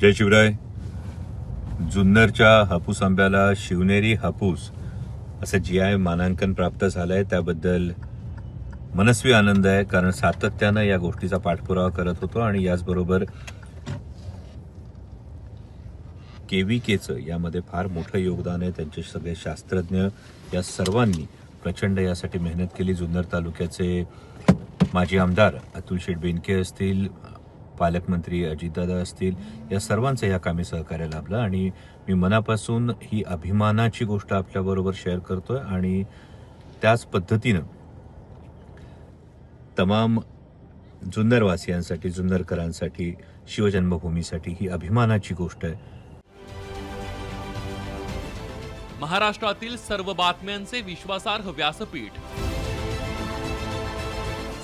जय शिवराय. जुन्नरच्या हापूस आंब्याला शिवनेरी हापूस असं जी आय मानांकन प्राप्त झालं आहे त्याबद्दल मनस्वी आनंद आहे कारण सातत्यानं या गोष्टीचा पाठपुरावा करत होतो आणि याचबरोबर केचं यामध्ये फार मोठं योगदान आहे. त्यांचे सगळे शास्त्रज्ञ या सर्वांनी प्रचंड यासाठी मेहनत केली. जुन्नर तालुक्याचे माजी आमदार अतुल शेठ बेनके असतील पालकमंत्री अजितदादा असतील या सर्वांचं या कामी सहकार्य लाभलं आणि मी मनापासून ही अभिमानाची गोष्ट आपल्याबरोबर शेअर करतोय आणि त्याच पद्धतीनं तमाम जुन्नरवासियांसाठी जुन्नरकरांसाठी शिवजन्मभूमीसाठी ही अभिमानाची गोष्ट आहे. महाराष्ट्रातील सर्व बातम्यांचे विश्वासार्ह व्यासपीठ